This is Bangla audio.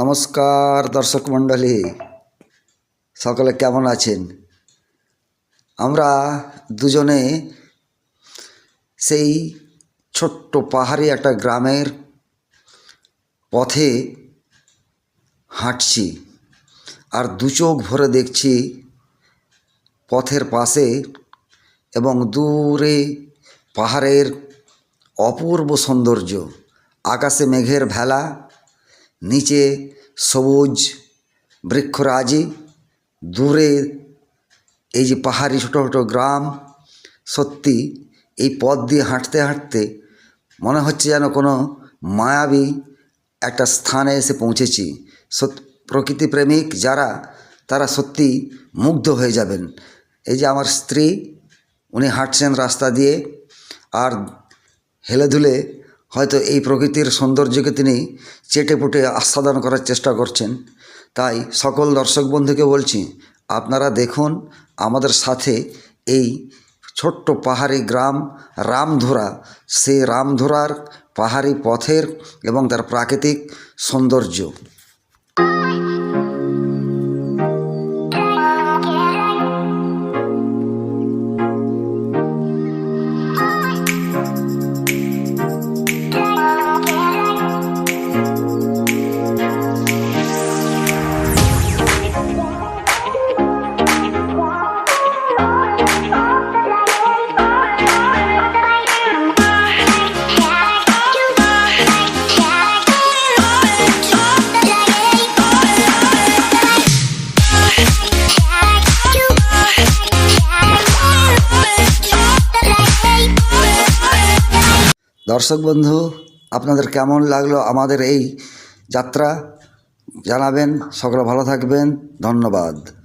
নমস্কার দর্শক মণ্ডলী। সকলে কেমন আছেন? আমরা দুজনে সেই ছোট্ট পাহাড়ি একটা গ্রামের পথে হাঁটছি আর দু চোখ ভরে দেখছি পথের পাশে এবং দূরে পাহাড়ের অপূর্ব সৌন্দর্য, আকাশে মেঘের ভেলা নিচে সবুজ বৃক্ষরাজি, দূরে এই যে পাহাড়ি ছোটো ছোটো গ্রাম, সত্যি এই পথ দিয়ে হাঁটতে হাঁটতে মনে হচ্ছে যেন কোনো মায়াবী একটা স্থানে এসে পৌঁছেছি। সত, প্রকৃতি প্রেমিক যারা, তারা সত্যি মুগ্ধ হয়ে যাবেন। এই যে আমার স্ত্রী, উনি হাঁটছেন রাস্তা দিয়ে, আর হেলে দুলে হয়তো এই প্রকৃতির সৌন্দর্যকে তিনি চেটে পুটে আস্বাদন করার চেষ্টা করছেন। তাই সকল দর্শক বন্ধুকে বলছি, আপনারা দেখুন আমাদের সাথে এই ছোট্ট পাহাড়ি গ্রাম রামধুরা। সেই রামধুরার পাহাড়ি পথের এবং তার প্রাকৃতিক সৌন্দর্য। দর্শক বন্ধু আপনাদের কেমন লাগল আমাদের এই যাত্রা? জানাবেন সকলে ভালো থাকবেন ধন্যবাদ।